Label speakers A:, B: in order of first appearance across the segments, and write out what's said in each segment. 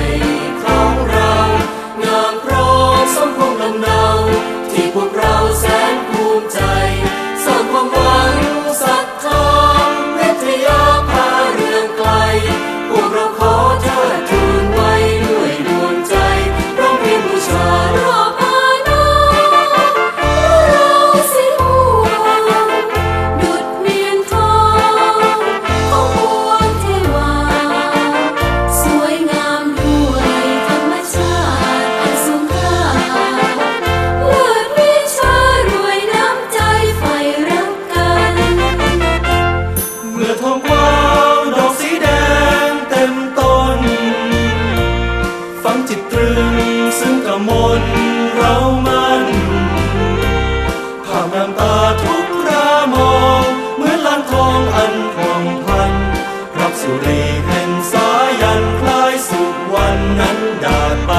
A: rain. ึงซึ่งกมนเรามันภาพน้ำตาทุกรามองเหมือนลานทองอันพวงพัน รับสุรีแห่งสายันคลายสุขวันนั้
B: น
A: ดาดไป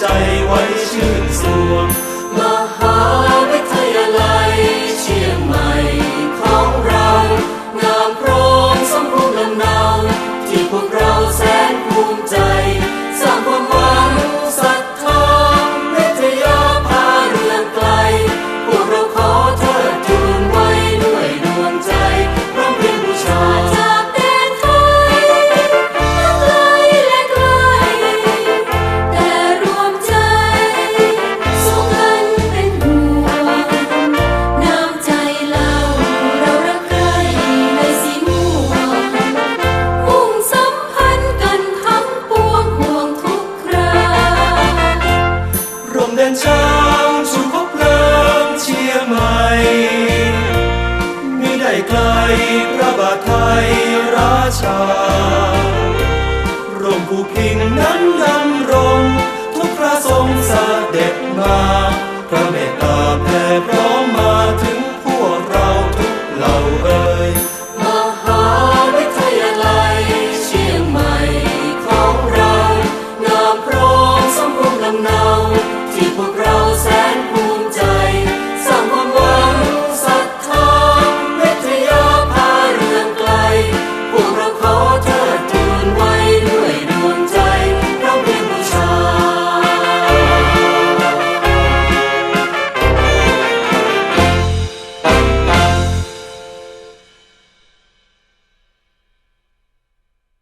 B: ใจ
A: ผู้พิงนั้นดำรง ทุกพระทรงเสด็จมา พระเมตตา